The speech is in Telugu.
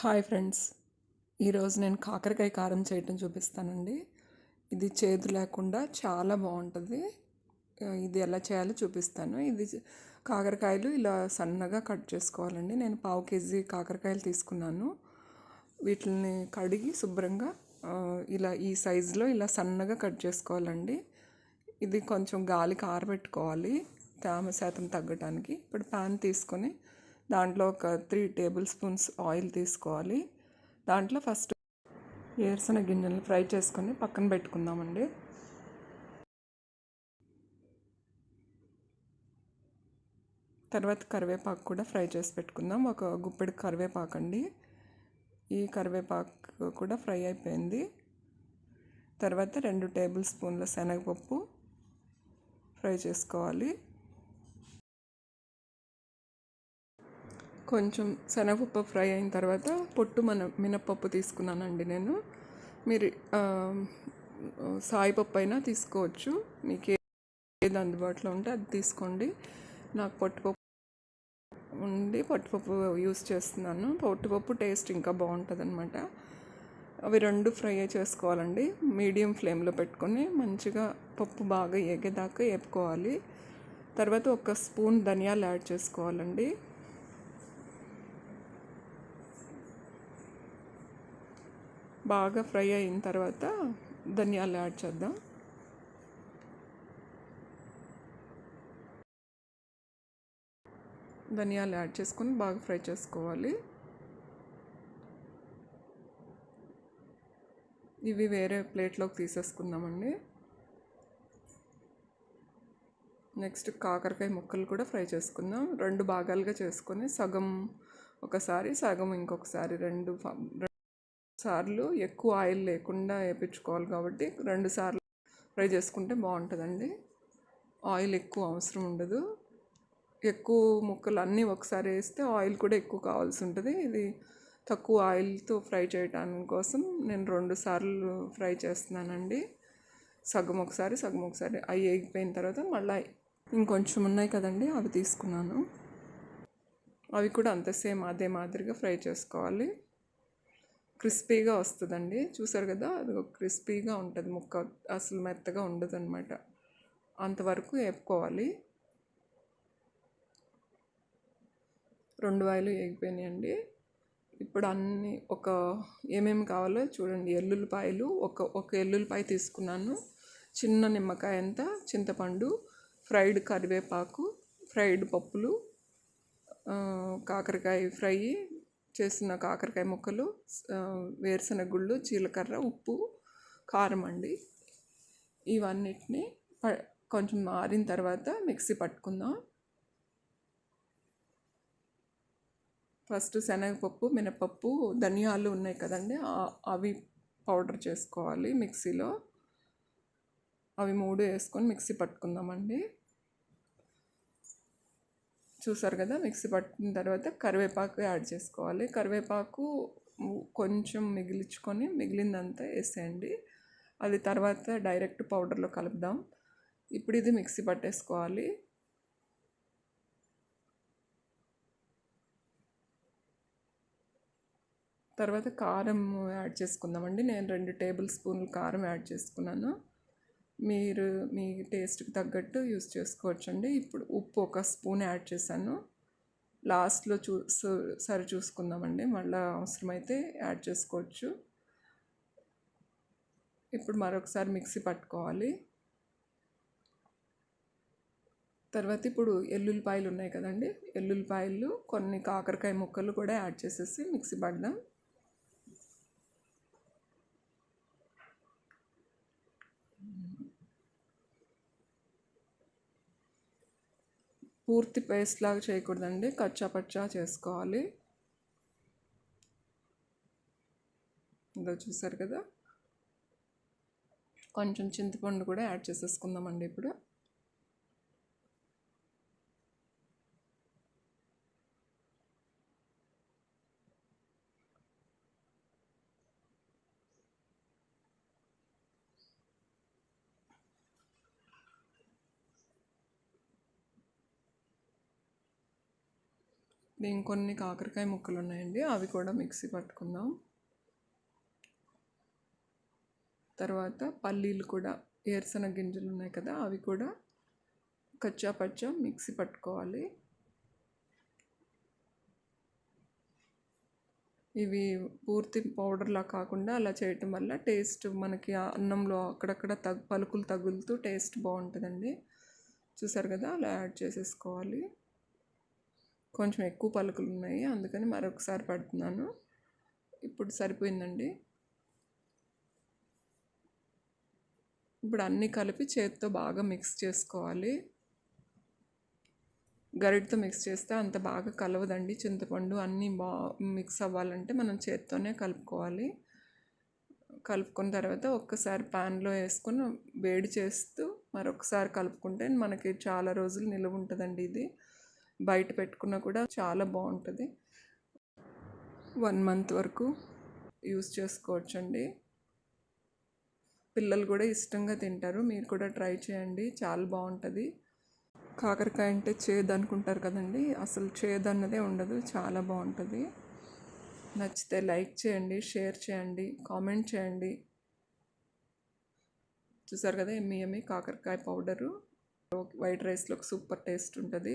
Hi friends. ఈరోజు నేను కాకరకాయ కారం చేయటం చూపిస్తానండి. ఇది చేదు లేకుండా చాలా బాగుంటుంది. ఇది ఎలా చేయాలో చూపిస్తాను. ఇది కాకరకాయలు ఇలా సన్నగా కట్ చేసుకోవాలండి. నేను పావు కేజీ కాకరకాయలు తీసుకున్నాను. వీటిని కడిగి శుభ్రంగా ఇలా ఈ సైజులో ఇలా సన్నగా కట్ చేసుకోవాలండి. ఇది కొంచెం గాలికి ఆరబెట్టుకోవాలి. తేమ శాతం తగ్గటానికి. ఇప్పుడు ప్యాన్ తీసుకొని దాంట్లో ఒక త్రీ టేబుల్ స్పూన్స్ ఆయిల్ తీసుకోవాలి. దాంట్లో ఫస్ట్ ఏర్సిన గింజలను ఫ్రై చేసుకొని పక్కన పెట్టుకుందామండి. తర్వాత కరివేపాకు కూడా ఫ్రై చేసి పెట్టుకుందాం. ఒక గుప్పెడు కరివేపాకు అండి. ఈ కరివేపాకు కూడా ఫ్రై అయిపోయింది. తర్వాత రెండు టేబుల్ స్పూన్ల శనగపప్పు ఫ్రై చేసుకోవాలి. కొంచెం శనగపప్పు ఫ్రై అయిన తర్వాత పొట్టు మన మినప్పప్పు తీసుకున్నానండి నేను. మీరు సాయిపప్పు అయినా తీసుకోవచ్చు. మీకు ఏది అందుబాటులో ఉంటే అది తీసుకోండి. నాకు పొట్టుపప్పు ఉండి పొట్టుపప్పు యూస్ చేస్తున్నాను. పొట్టుపప్పు టేస్ట్ ఇంకా బాగుంటుంది అనమాట అవి రెండు ఫ్రై చేసుకోవాలండి. మీడియం ఫ్లేమ్లో పెట్టుకొని మంచిగా పప్పు బాగా ఏగేదాకా వేపుకోవాలి తర్వాత ఒక స్పూన్ ధనియాలు యాడ్ చేసుకోవాలండి. బాగా ఫ్రై అయిన తర్వాత ధనియాలు యాడ్ చేద్దాం. ధనియాలు యాడ్ చేసుకొని బాగా ఫ్రై చేసుకోవాలి. ఇవి వేరే ప్లేట్లోకి తీసేసుకుందామండి. నెక్స్ట్ కాకరకాయ ముక్కలు కూడా ఫ్రై చేసుకుందాం. రెండు భాగాలుగా చేసుకొని సగం ఒకసారి సగం ఇంకొకసారి రెండు సార్లు ఎక్కువ ఆయిల్ లేకుండా వేయించుకోవాలి కాబట్టి రెండు సార్లు ఫ్రై చేసుకుంటే బాగుంటుందండి. ఆయిల్ ఎక్కువ అవసరం ఉండదు. ఎక్కువ ముక్కలు అన్నీ ఒకసారి వేస్తే ఆయిల్ కూడా ఎక్కువ కావాల్సి ఉంటుంది. ఇది తక్కువ ఆయిల్తో ఫ్రై చేయడానికి కోసం నేను రెండు సార్లు ఫ్రై చేస్తున్నానండి. సగం ఒకసారి సగం ఒకసారి అవి వేగిపోయిన తర్వాత మళ్ళీ ఇంకొంచెం ఉన్నాయి కదండి అవి తీసుకున్నాను. అవి కూడా అంత సేమ్ అదే మాదిరిగా ఫ్రై చేసుకోవాలి. క్రిస్పీగా వస్తుందండి. చూసారు కదా? అది క్రిస్పీగా ఉంటుంది. ముక్క అసలు మెత్తగా ఉండదు అనమాట అంతవరకు వేపుకోవాలి. రెండు వాయిలు వేగిపోయినాయండి. ఇప్పుడు అన్నీ ఒక ఏమేమి కావాలో చూడండి. ఎల్లుల్లిపాయలు ఒక ఒక ఎల్లుల్లిపాయ తీసుకున్నాను. చిన్న నిమ్మకాయ అంతా చింతపండు ఫ్రైడ్ కరివేపాకు ఫ్రైడ్ పప్పులు కాకరకాయ ఫ్రై చేసిన కాకరకాయ ముక్కలు వేరుశనగ గుళ్ళు జీలకర్ర ఉప్పు కారం అండి. ఇవన్నిటిని కొంచెం మారిన తర్వాత మిక్సీ పట్టుకుందాం. ఫస్ట్ శనగపప్పు మినపప్పు ధనియాలు ఉన్నాయి కదండి అవి పౌడర్ చేసుకోవాలి మిక్సీలో. అవి మూడు వేసుకొని మిక్సీ పట్టుకుందామండి. చూసారు కదా మిక్సీ పట్టిన తర్వాత కరివేపాకు యాడ్ చేసుకోవాలి. కరివేపాకు కొంచెం మిగిలించుకొని మిగిలిందంతా వేసేయండి. అది తర్వాత డైరెక్ట్ పౌడర్లో కలుపుదాం. ఇప్పుడు ఇది మిక్సీ పట్టేసుకోవాలి. తర్వాత కారం యాడ్ చేసుకుందామండి. నేను రెండు టేబుల్ స్పూన్లు కారం యాడ్ చేసుకున్నాను. మీరు మీ టేస్ట్కి తగ్గట్టు యూస్ చేసుకోవచ్చండి. ఇప్పుడు ఉప్పు ఒక స్పూన్ యాడ్ చేశాను. లాస్ట్లో చూ సరి చూసుకుందామండి. మళ్ళీ అవసరమైతే యాడ్ చేసుకోవచ్చు. ఇప్పుడు మరొకసారి మిక్సీ పట్టుకోవాలి. తర్వాత ఇప్పుడు ఎల్లుల్లిపాయలు ఉన్నాయి కదండి. ఎల్లుల్లిపాయలు కొన్ని కాకరకాయ ముక్కలు కూడా యాడ్ చేసేసి మిక్సీ పడదాం. పూర్తి పేస్ట్ లాగా చేయకూడదండి. కచ్చా పచ్చా చేసుకోవాలి. ఇదో చూసారు కదా? కొంచెం చింతపండు కూడా యాడ్ చేసేసుకుందామండి ఇప్పుడు. ఇంకొన్ని కాకరకాయ ముక్కలు ఉన్నాయండి అవి కూడా మిక్సీ పట్టుకుందాం. తర్వాత పల్లీలు కూడా ఏరుశనగ గింజలు ఉన్నాయి కదా అవి కూడా కచ్చా పచ్చా మిక్సీ పట్టుకోవాలి. ఇవి పూర్తి పౌడర్లా కాకుండా అలా చేయటం వల్ల టేస్ట్ మనకి అన్నంలో అక్కడక్కడ తగ్ పలుకులు తగులుతూ టేస్ట్ బాగుంటుందండి. చూసారు కదా అలా యాడ్ చేసేసుకోవాలి. కొంచెం ఎక్కువ పలుకులు ఉన్నాయి. అందుకని మరొకసారి పడుతున్నాను. ఇప్పుడు సరిపోయిందండి. ఇప్పుడు అన్నీ కలిపి చేతితో బాగా మిక్స్ చేసుకోవాలి. గరిటతో మిక్స్ చేస్తే అంత బాగా కలవదండి. చింతపండు అన్నీ బా మిక్స్ అవ్వాలంటే మనం చేత్తోనే కలుపుకోవాలి. కలుపుకున్న తర్వాత ఒక్కసారి ప్యాన్లో వేసుకొని వేడి చేస్తూ మరొకసారి కలుపుకుంటే మనకి చాలా రోజులు నిలువ ఉంటుందండి ఇది. బయట పెట్టుకున్నా కూడా చాలా బాగుంటుంది. వన్ మంత్ వరకు యూస్ చేసుకోవచ్చండి. పిల్లలు కూడా ఇష్టంగా తింటారు. మీరు కూడా ట్రై చేయండి. చాలా బాగుంటుంది. కాకరకాయ అంటే చేదు అనుకుంటారు కదండి. అసలు చేదు అన్నదే ఉండదు. చాలా బాగుంటుంది. నచ్చితే లైక్ చేయండి షేర్ చేయండి కామెంట్ చేయండి. చూసారు కదా ఎమ్మి ఎమ్మి కాకరకాయ పౌడరు వైట్ రైస్లోకి సూపర్ టేస్ట్ ఉంటుంది.